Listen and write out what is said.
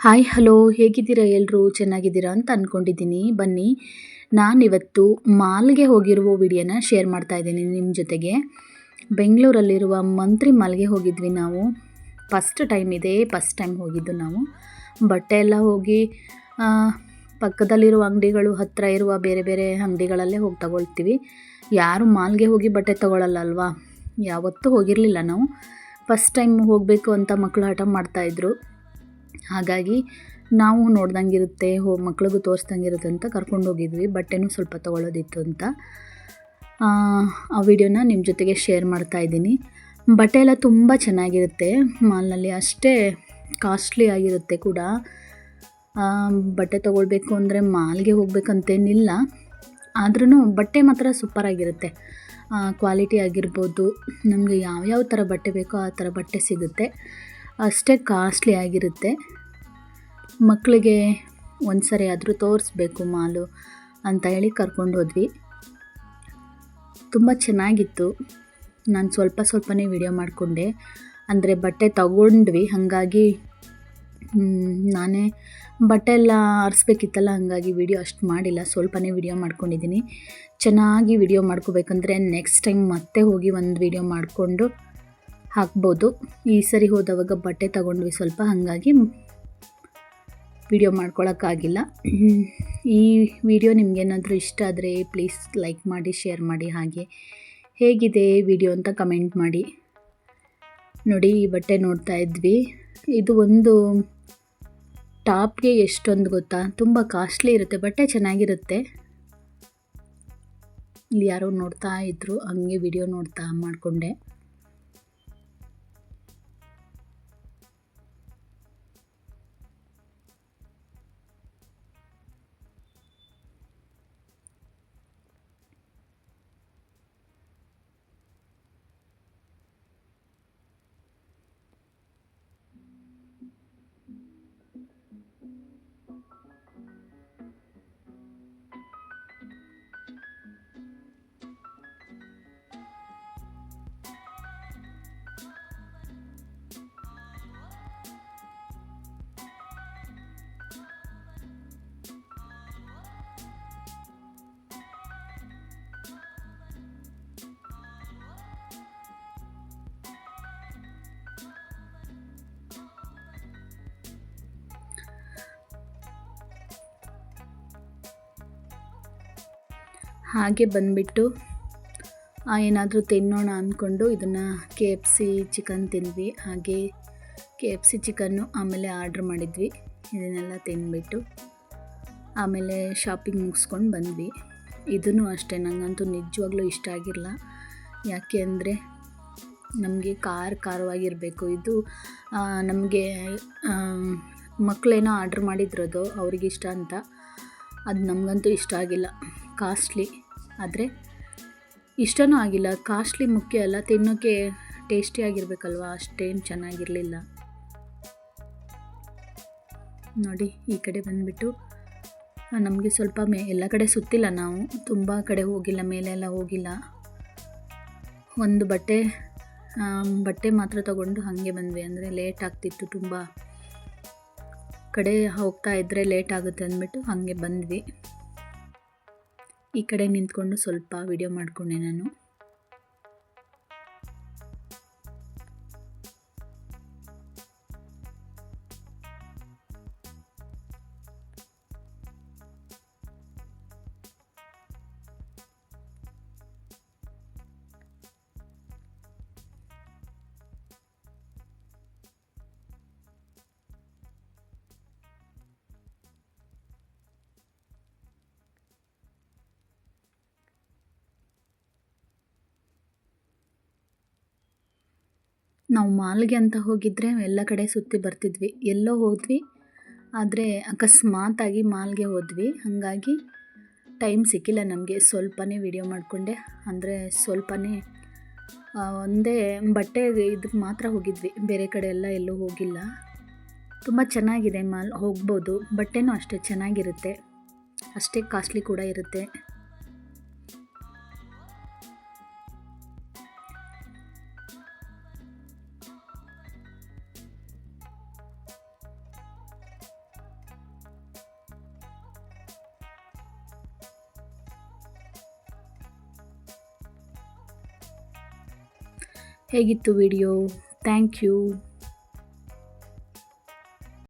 Hi, hello, ಹೇಗಿದ್ದೀರಾ ಎಲ್ಲರೂ ಚೆನ್ನಾಗಿದ್ದೀರಾ ಅಂತ ಅಂದ್ಕೊಂಡಿದ್ದೀನಿ ಬನ್ನಿ, ನಾನಿವತ್ತು ಮಾಲ್ಗೆ ಹೋಗಿರುವ ವಿಡಿಯೋನ ಶೇರ್ ಮಾಡ್ತಾ ಇದ್ದೀನಿ ನಿಮ್ಮ ಜೊತೆಗೆ. ಬೆಂಗಳೂರಲ್ಲಿರುವ ಮಂತ್ರಿ ಮಾಲ್ಗೆ ಹೋಗಿದ್ವಿ ನಾವು. ಫಸ್ಟ್ ಟೈಮ್ ಇದೆ, ಫಸ್ಟ್ ಟೈಮ್ ಹೋಗಿದ್ದು ನಾವು. ಬಟ್ಟೆ ಎಲ್ಲ ಹೋಗಿ ಪಕ್ಕದಲ್ಲಿರುವ ಅಂಗಡಿಗಳು ಹತ್ತಿರ ಇರುವ ಬೇರೆ ಬೇರೆ ಅಂಗಡಿಗಳಲ್ಲೇ ಹೋಗಿ ತಗೊಳ್ತೀವಿ. ಯಾರು ಮಾಲ್ಗೆ ಹೋಗಿ ಬಟ್ಟೆ ತಗೊಳ್ಳಲ್ಲ ಅಲ್ವಾ? ಯಾವತ್ತೂ ಹೋಗಿರಲಿಲ್ಲ ನಾವು. ಫಸ್ಟ್ ಟೈಮ್ ಹೋಗಬೇಕು ಅಂತ ಮಕ್ಕಳು ಹಠ ಮಾಡ್ತಾಯಿದ್ರು ಹಾಗಾಗಿ ನಾವು ನೋಡ್ದಂಗಿರುತ್ತೆ ಹೋ ಮಕ್ಳಿಗೂ ತೋರಿಸ್ದಂಗಿರುತ್ತೆ ಅಂತ ಕರ್ಕೊಂಡು ಹೋಗಿದ್ವಿ ಬಟ್ಟೆನೂ ಸ್ವಲ್ಪ ತೊಗೊಳೋದಿತ್ತು ಅಂತ. ಆ, ವಿಡಿಯೋನ ನಿಮ್ಮ ಜೊತೆಗೆ ಶೇರ್ ಮಾಡ್ತಾ ಇದ್ದೀನಿ. ಬಟ್ಟೆ ಎಲ್ಲ ತುಂಬ ಚೆನ್ನಾಗಿರುತ್ತೆ ಮಾಲ್ನಲ್ಲಿ ಅಷ್ಟೇ ಕಾಸ್ಟ್ಲಿ ಆಗಿರುತ್ತೆ ಕೂಡ. ಬಟ್ಟೆ ತೊಗೊಳ್ಬೇಕು ಅಂದರೆ ಮಾಲ್ಗೆ ಹೋಗ್ಬೇಕಂತೇನಿಲ್ಲ ಆದ್ರೂ ಬಟ್ಟೆ ಮಾತ್ರ ಸೂಪರಾಗಿರುತ್ತೆ. ಕ್ವಾಲಿಟಿ ಆಗಿರ್ಬೋದು ನಮಗೆ ಯಾವ್ಯಾವ ಥರ ಬಟ್ಟೆ ಬೇಕೋ ಆ ಥರ ಬಟ್ಟೆ ಸಿಗುತ್ತೆ. ಅಷ್ಟೇ ಕಾಸ್ಟ್ಲಿ ಆಗಿರುತ್ತೆ. ಮಕ್ಕಳಿಗೆ ಒಂದು ಸರಿ ಆದರೂ ತೋರಿಸ್ಬೇಕು ಮಾಲು ಅಂತ ಹೇಳಿ ಕರ್ಕೊಂಡು ಹೋದ್ವಿ. ತುಂಬ ಚೆನ್ನಾಗಿತ್ತು. ನಾನು ಸ್ವಲ್ಪ ಸ್ವಲ್ಪನೇ ವಿಡಿಯೋ ಮಾಡಿಕೊಂಡೆ. ಅಂದರೆ ಬಟ್ಟೆ ತಗೊಂಡ್ವಿ, ಹಾಗಾಗಿ ನಾನೇ ಬಟ್ಟೆ ಎಲ್ಲ ಆರಿಸ್ಬೇಕಿತ್ತಲ್ಲ, ಹಾಗಾಗಿ ವಿಡಿಯೋ ಅಷ್ಟು ಮಾಡಿಲ್ಲ. ಸ್ವಲ್ಪನೇ ವಿಡಿಯೋ ಮಾಡ್ಕೊಂಡಿದ್ದೀನಿ ಚೆನ್ನಾಗಿ ವಿಡಿಯೋ ಮಾಡ್ಕೋಬೇಕಂದ್ರೆ ನೆಕ್ಸ್ಟ್ ಟೈಮ್ ಮತ್ತೆ ಹೋಗಿ ಒಂದು ವಿಡಿಯೋ ಮಾಡಿಕೊಂಡು ಹಾಕ್ಬೋದು. ಈ ಸರಿ ಹೋದವಾಗ ಬಟ್ಟೆ ತಗೊಂಡ್ವಿ ಸ್ವಲ್ಪ, ಹಾಗಾಗಿ ವಿಡಿಯೋ ಮಾಡ್ಕೊಳ್ಳೋಕ್ಕಾಗಿಲ್ಲ ಈ ವಿಡಿಯೋ ನಿಮಗೇನಾದರೂ ಇಷ್ಟ ಆದರೆ ಪ್ಲೀಸ್ ಲೈಕ್ ಮಾಡಿ ಶೇರ್ ಮಾಡಿ ಹಾಗೆ. ಹೇಗಿದೆ ವಿಡಿಯೋ ಅಂತ ಕಮೆಂಟ್ ಮಾಡಿ. ನೋಡಿ, ಈ ಬಟ್ಟೆ ನೋಡ್ತಾ ಇದ್ವಿ. ಇದು ಒಂದು ಟಾಪ್ಗೆ ಎಷ್ಟೊಂದು ಗೊತ್ತಾ? ತುಂಬ ಕಾಸ್ಟ್ಲಿ ಇರುತ್ತೆ, ಬಟ್ಟೆ ಚೆನ್ನಾಗಿರುತ್ತೆ. ಇಲ್ಲಿ ಯಾರೋ ನೋಡ್ತಾ ಇದ್ದರು ಹಂಗೆ ವಿಡಿಯೋ ನೋಡ್ತಾ ಮಾಡಿಕೊಂಡೆ. ಹಾಗೆ ಬಂದುಬಿಟ್ಟು ಏನಾದರೂ ತಿನ್ನೋಣ ಅಂದ್ಕೊಂಡು ಇದನ್ನು ಕೆ ಎಫ್ ಸಿ ಚಿಕನ್ ತಿಂದ್ವಿ. ಹಾಗೆ ಕೆ ಎಫ್ ಸಿ ಚಿಕನ್ನು ಆಮೇಲೆ ಆರ್ಡ್ರ್ ಮಾಡಿದ್ವಿ. ಇದನ್ನೆಲ್ಲ ತಿಂದ್ಬಿಟ್ಟು ಆಮೇಲೆ ಶಾಪಿಂಗ್ ಮುಗಿಸ್ಕೊಂಡು ಬಂದ್ವಿ. ಇದೂ ಅಷ್ಟೇ ನನಗಂತೂ ನಿಜವಾಗ್ಲೂ ಇಷ್ಟ ಆಗಿರಲ್ಲ ಯಾಕೆ ಅಂದರೆ ನಮಗೆ ಖಾರ ಖಾರವಾಗಿರಬೇಕು ಇದು ನಮಗೆ ಮಕ್ಕಳೇನೋ ಆರ್ಡ್ರ್ ಮಾಡಿದ್ರದು ಅವ್ರಿಗಿಷ್ಟ ಅಂತ. ಅದು ನಮಗಂತೂ ಇಷ್ಟ ಆಗಿಲ್ಲ. ಕಾಸ್ಟ್ಲಿ. ಆದರೆ ಇಷ್ಟನೂ ಆಗಿಲ್ಲ. ಕಾಸ್ಟ್ಲಿ ಮುಖ್ಯ ಅಲ್ಲ. ತಿನ್ನೋಕ್ಕೆ ಟೇಸ್ಟಿಯಾಗಿರ್ಬೇಕಲ್ವ ಅಷ್ಟೇನು ಚೆನ್ನಾಗಿರಲಿಲ್ಲ. ನೋಡಿ, ಈ ಕಡೆ ಬಂದುಬಿಟ್ಟು ನಮಗೆ ಸ್ವಲ್ಪ ಮೇ, ಎಲ್ಲ ಕಡೆ ಸುತ್ತಿಲ್ಲ ನಾವು. ತುಂಬ ಕಡೆ ಹೋಗಿಲ್ಲ ಮೇಲೆ ಎಲ್ಲ ಹೋಗಿಲ್ಲ. ಒಂದು ಬಟ್ಟೆ ಬಟ್ಟೆ ಮಾತ್ರ ತಗೊಂಡು ಹಾಗೆ ಬಂದ್ವಿ. ಅಂದರೆ ಲೇಟ್ ಆಗ್ತಿತ್ತು ತುಂಬ. ಕಡೆ ಹೋಗ್ತಾ ಇದ್ದರೆ ಲೇಟ್ ಆಗುತ್ತೆ ಅಂದ್ಬಿಟ್ಟು ಹಾಗೆ ಬಂದ್ವಿ. ಈ ಕಡೆ ನಿಂತ್ಕೊಂಡು ಸ್ವಲ್ಪ ವಿಡಿಯೋ ಮಾಡಿಕೊಂಡೆ ನಾನು. ನಾವು ಮಾಲ್ಗೆ ಅಂತ ಹೋಗಿದ್ದರೆ ಎಲ್ಲ ಕಡೆ ಸುತ್ತಿ ಬರ್ತಿದ್ವಿ. ಎಲ್ಲೋ ಹೋದ್ವಿ. ಆದರೆ ಅಕಸ್ಮಾತಾಗಿ ಮಾಲ್ಗೆ ಹೋದ್ವಿ. ಹಾಗಾಗಿ ಟೈಮ್ ಸಿಕ್ಕಿಲ್ಲ ನಮಗೆ. ಸ್ವಲ್ಪನೇ ವಿಡಿಯೋ ಮಾಡಿಕೊಂಡೆ. ಅಂದರೆ ಸ್ವಲ್ಪನೇ ಒಂದೇ ಬಟ್ಟೆ ಇದಕ್ಕೆ ಮಾತ್ರ ಹೋಗಿದ್ವಿ. ಬೇರೆ ಕಡೆ ಎಲ್ಲ ಎಲ್ಲೂ ಹೋಗಿಲ್ಲ. ತುಂಬ ಚೆನ್ನಾಗಿದೆ ಮಾಲ್. ಹೋಗ್ಬೋದು. ಬಟ್ಟೆನೂ ಅಷ್ಟೇ ಚೆನ್ನಾಗಿರುತ್ತೆ. ಅಷ್ಟೇ ಕಾಸ್ಟ್ಲಿ ಕೂಡ ಇರುತ್ತೆ. ಹೇಗಿತ್ತು ವಿಡಿಯೋ? Thank you.